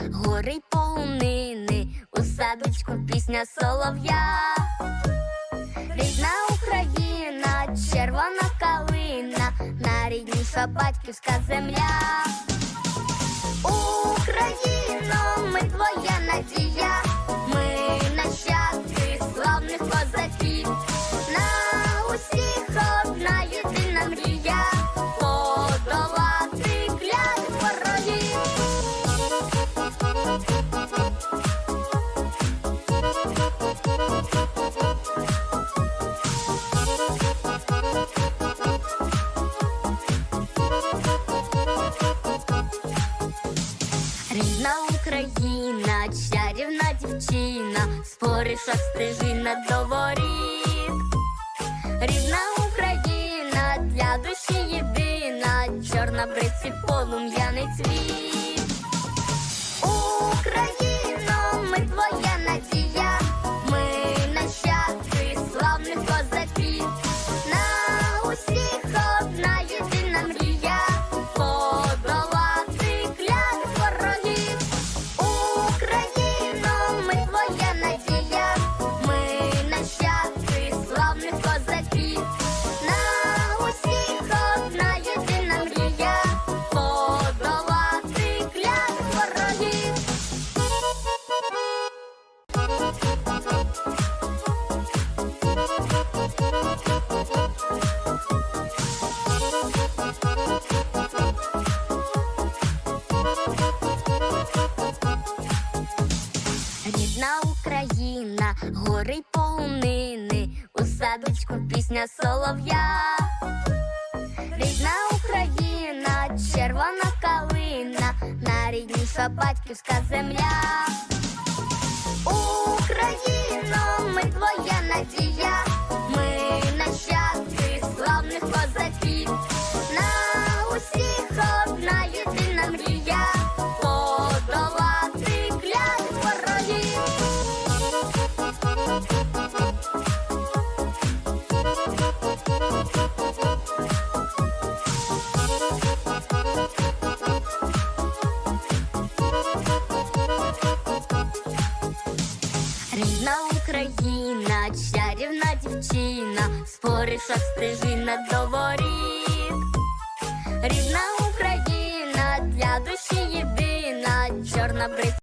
Гори полнини, у садочку пісня солов'я. Рідна Україна, червона калина, найрідніша батьківська земля. Дівчина, споришок стежина до воріт. Рідна Україна для душі єдина, чорна бриці полум'яний цвіт. Гори полонини, у садочку пісня солов'я. Рідна Україна, червона калина, найрідніша батьківська земля. Чарівна дівчина, спориша стежина до воріт. Рідна